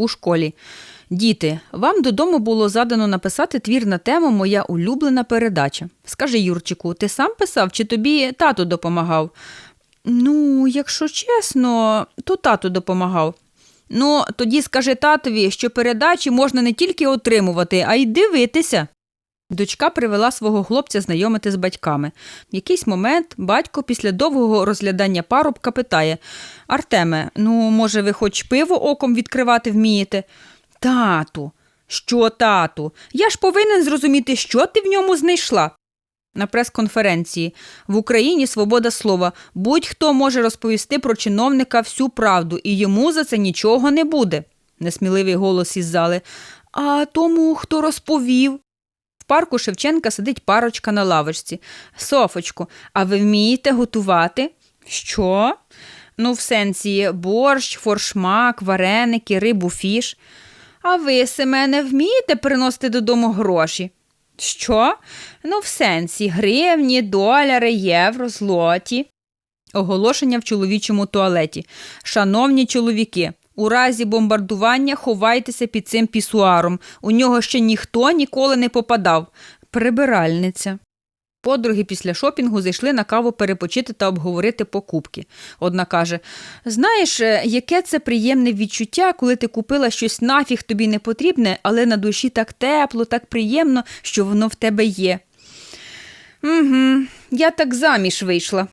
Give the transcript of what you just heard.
У школі. Діти, вам додому було задано написати твір на тему Моя улюблена передача. Скажи, Юрчику, ти сам писав чи тобі тато допомагав? Ну, якщо чесно, то тато допомагав. Ну, тоді скажи татові, що передачі можна не тільки отримувати, а й дивитися. Дочка привела свого хлопця знайомити з батьками. В якийсь момент батько після довгого розглядання парубка питає Артеме, ну, може, ви хоч пиво оком відкривати вмієте? Тату, що тату? Я ж повинен зрозуміти, що ти в ньому знайшла. На прес-конференції в Україні свобода слова. Будь-хто може розповісти про чиновника всю правду, і йому за це нічого не буде. Несміливий голос із зали. А тому, хто розповів? Парку Шевченка сидить парочка на лавочці. Софочку, а ви вмієте готувати? Що? Ну, в сенсі борщ, форшмак, вареники, рибу, фіш. А ви, Семене, вмієте приносити додому гроші? Що? Ну, в сенсі гривні, доляри, євро, злоті. Оголошення в чоловічому туалеті. Шановні чоловіки, у разі бомбардування ховайтеся під цим пісуаром. У нього ще ніхто ніколи не попадав. Прибиральниця. Подруги після шопінгу зайшли на каву перепочити та обговорити покупки. Одна каже: Знаєш, е, яке це приємне відчуття, коли ти купила щось нафіг тобі не потрібне, але на душі так тепло, так приємно, що воно в тебе є. Угу, я так заміж вийшла.